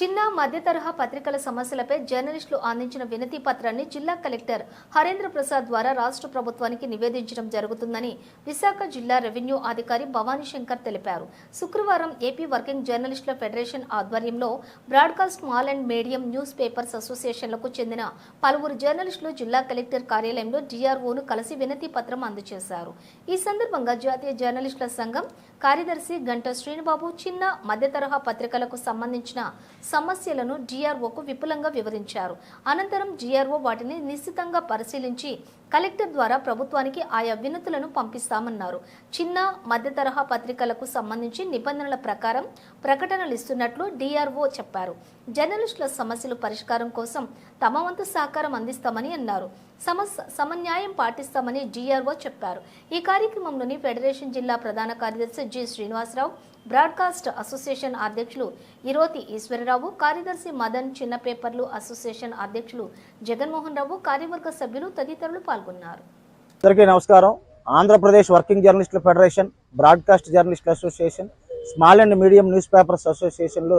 చిన్న మధ్య తరహా పత్రికల సమస్యలపై జర్నలిస్టులు అందించిన వినతి పత్రాన్ని జిల్లా కలెక్టర్ హరేంద్ర ప్రసాద్ ద్వారా రాష్ట్ర ప్రభుత్వానికి నివేదించడం జరుగుతుందని విశాఖ జిల్లా రెవెన్యూ అధికారి భవానీ శంకర్ తెలిపారు. శుక్రవారం ఏపీ వర్కింగ్ జర్నలిస్టుల ఫెడరేషన్ ఆధ్వర్యంలో broadcast small and medium news papers అసోసియేషన్లకు చెందిన పలువురు జర్నలిస్టులు జిల్లా కలెక్టర్ కార్యాలయంలో డిఆర్ఓను కలిసి వినతి పత్రం అందజేశారు. ఈ సందర్భంగా జాతీయ జర్నలిస్టుల సంఘం కార్యదర్శి గంట శ్రీనుబాబు చిన్న మధ్య తరహా పత్రికలకు సంబంధించిన సమస్యలను డిఆర్ఓకు విపులంగా వివరించారు. అనంతరం డిఆర్ఓ వాటిని నిశ్చితంగా పరిశీలించి కలెక్టర్ ద్వారా ప్రభుత్వానికి ఆయా వినతులను పంపిస్తామన్నారు. చిన్న మధ్య తరహా పత్రికలకు సంబంధించి నిబంధనల ప్రకారం ప్రకటనలు ఇస్తున్నట్లు డిఆర్ఓ చెప్పారు. జర్నలిస్టుల సమస్యలు పరిష్కారం కోసం తమ వంతు సహకారం అందిస్తామని అన్నారు. సమస్య సమన్యాయం పాటిస్తామని జీఆర్ఓ చెప్పారు. ఈ కార్యక్రమంలోని ఫెడరేషన్ జిల్లా ప్రధాన కార్యదర్శి జి శ్రీనివాసరావు బ్రాడ్కాస్ట్ అసోసియేషన్ అధ్యక్షులు ఇరోతి ఈశ్వరరావు కార్యదర్శి మదన్ చిన్న పేపర్లు అసోసియేషన్ అధ్యక్షులు జగన్మోహన్ రావు కార్యవర్గ సభ్యులు తదితరులు పాల్గొన్నారు. అందరికీ నమస్కారం. ఆంధ్రప్రదేశ్ వర్కింగ్ జర్నలిస్టుల ఫెడరేషన్ బ్రాడ్కాస్ట్ జర్నలిస్టుల association small and medium news papers అసోసియేషన్లు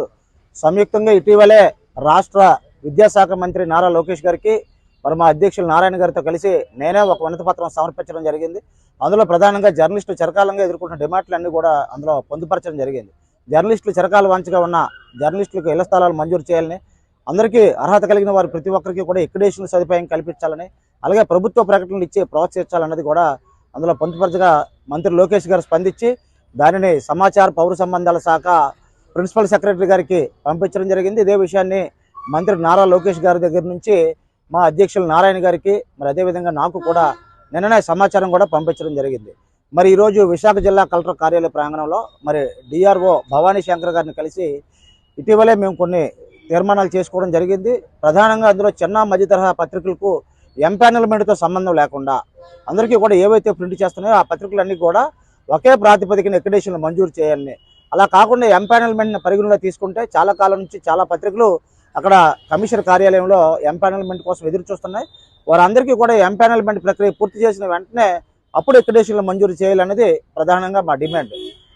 సంయుక్తంగా ఇటీవలే రాష్ట్ర విద్యాశాఖ మంత్రి నారా లోకేష్ గారికి మరి మా అధ్యక్షులు నారాయణ గారితో కలిసి నేనే ఒక వినతి పత్రం సమర్పించడం జరిగింది. అందులో ప్రధానంగా జర్నలిస్టులు చరకాలంగా ఎదుర్కొంటున్న డిమాండ్లన్నీ కూడా అందులో పొందుపరచడం జరిగింది. జర్నలిస్టులు చరకాల వంచగా ఉన్న జర్నలిస్టులకు ఇళ్ళ స్థలాలు మంజూరు చేయాలని అందరికీ అర్హత కలిగిన వారు ప్రతి ఒక్కరికి కూడా ఎక్కడేషన్ సదుపాయం కల్పించాలని అలాగే ప్రభుత్వ ప్రకటనలు ఇచ్చి ప్రోత్సహించాలన్నది కూడా అందులో పొందుపరచగా మంత్రి లోకేష్ గారు స్పందించి దానిని సమాచార పౌర సంబంధాల శాఖ ప్రిన్సిపల్ సెక్రటరీ గారికి పంపించడం జరిగింది. ఇదే విషయాన్ని మంత్రి నారా లోకేష్ గారి దగ్గర నుంచి మా అధ్యక్షులు నారాయణ గారికి మరి అదేవిధంగా నాకు కూడా నిన్ననే సమాచారం కూడా పంపించడం జరిగింది. మరి ఈరోజు విశాఖ జిల్లా కలెక్టర్ కార్యాలయ ప్రాంగణంలో మరి డిఆర్ఓ భవానీ శంకర్ గారిని కలిసి ఇటీవలే మేము కొన్ని తీర్మానాలు చేసుకోవడం జరిగింది. ప్రధానంగా అందులో చిన్న మధ్య తరహా పత్రికలకు ఎంపానల్మెంట్తో సంబంధం లేకుండా అందరికీ కూడా ఏవైతే ప్రింట్ చేస్తున్నాయో ఆ పత్రికలన్నీ కూడా ఒకే ప్రాతిపదికన ఎక్కడేషన్లు మంజూరు చేయాలని. అలా కాకుండా ఎంపానల్మెంట్ని పరిగణలో తీసుకుంటే చాలా కాలం నుంచి చాలా పత్రికలు అక్కడ కమిషనర్ కార్యాలయంలో ఎంపానల్మెంట్ కోసం ఎదురు చూస్తున్నాయి. వారందరికీ కూడా ఎంపానల్మెంట్ ప్రక్రియ పూర్తి చేసిన వెంటనే అప్పుడు ఎక్కడేషన్లు మంజూరు చేయాలనేది ప్రధానంగా మా డిమాండ్.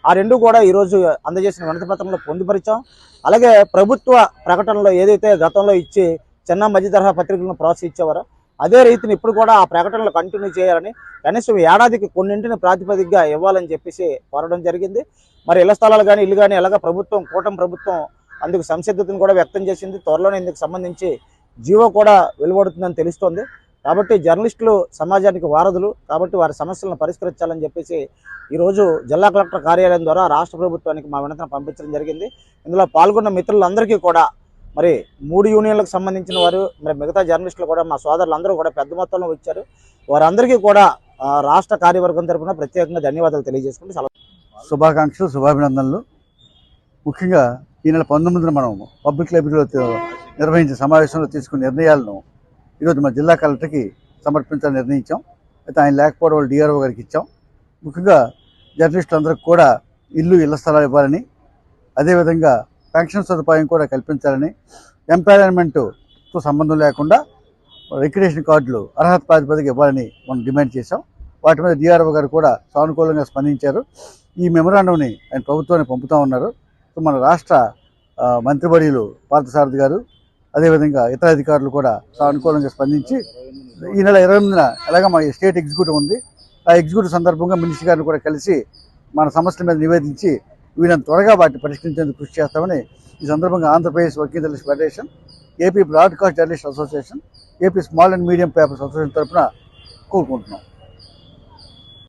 ఆ రెండు కూడా ఈరోజు అందజేసిన వినతి పత్రంలో పొందుపరిచాం. అలాగే ప్రభుత్వ ప్రకటనలో ఏదైతే గతంలో ఇచ్చి చిన్న మధ్య తరహా పత్రికలను ప్రోత్సహించేవారో అదే రీతిని ఇప్పుడు కూడా ఆ ప్రకటనలు కంటిన్యూ చేయాలని కనీసం ఏడాదికి కొన్నింటిని ప్రాతిపదికగా ఇవ్వాలని చెప్పేసి కోరడం జరిగింది. మరి ఇళ్ళ స్థలాలు కానీ ఇల్లు కానీ ఎలాగ ప్రభుత్వం కూటమి ప్రభుత్వం అందుకు సంసిద్ధతను కూడా వ్యక్తం చేసింది. త్వరలోనే ఇందుకు సంబంధించి జీవో కూడా వెలువడుతుందని తెలుస్తోంది. కాబట్టి జర్నలిస్టులు సమాజానికి వారధులు కాబట్టి వారి సమస్యలను పరిష్కరించాలని చెప్పేసి ఈరోజు జిల్లా కలెక్టర్ కార్యాలయం ద్వారా రాష్ట్ర ప్రభుత్వానికి మా వినతిని పంపించడం జరిగింది. ఇందులో పాల్గొన్న మిత్రులందరికీ కూడా మరి మూడు యూనియన్లకు సంబంధించిన వారు మరి మిగతా జర్నలిస్టులు కూడా మా సోదరులు అందరూ కూడా పెద్ద మొత్తంలో వచ్చారు. వారందరికీ కూడా రాష్ట్ర కార్యవర్గం తరఫున ప్రత్యేకంగా ధన్యవాదాలు తెలియజేసుకుంటూ సెలవు. శుభాకాంక్షలు శుభాభినందనలు. ముఖ్యంగా ఈ నెల పంతొమ్మిదిన మనం పబ్లిక్ లైబ్రరీలో నిర్వహించిన సమావేశంలో తీసుకున్న నిర్ణయాలను ఈరోజు మా జిల్లా కలెక్టర్కి సమర్పించాలని నిర్ణయించాం. అయితే ఆయన లేకపోవడం వల్ల డిఆర్ఓ గారికి ఇచ్చాం. ముఖ్యంగా జర్నలిస్టులందరికీ కూడా ఇల్లు ఇళ్ళ స్థలాలు ఇవ్వాలని అదేవిధంగా పెన్షన్ సదుపాయం కూడా కల్పించాలని ఎంపానల్మెంట్తో సంబంధం లేకుండా రిక్రియేషన్ కార్డులు అర్హత ప్రాతిపదిక ఇవ్వాలని మనం డిమాండ్ చేశాం. వాటి మీద డిఆర్ఓ గారు కూడా సానుకూలంగా స్పందించారు. ఈ మెమరాండంని ఆయన ప్రభుత్వానికి పంపుతా ఉన్నారు. మన రాష్ట్ర మంత్రివర్యులు పార్థసారథి గారు అదేవిధంగా ఇతర అధికారులు కూడా సానుకూలంగా స్పందించి ఈ నెల ఇరవై ఎనిమిదిన ఎలాగ మా స్టేట్ ఎగ్జిక్యూటివ్ ఉంది ఆ ఎగ్జిక్యూటివ్ సందర్భంగా మినిస్టర్ గారిని కూడా కలిసి మన సమస్యల మీద నివేదించి వీళ్ళని త్వరగా వాటిని పరిష్కరించేందుకు కృషి చేస్తామని ఈ సందర్భంగా Andhra Pradesh working journalist federation AP broadcast journalist association AP small and medium papers association తరఫున కోరుకుంటున్నాం.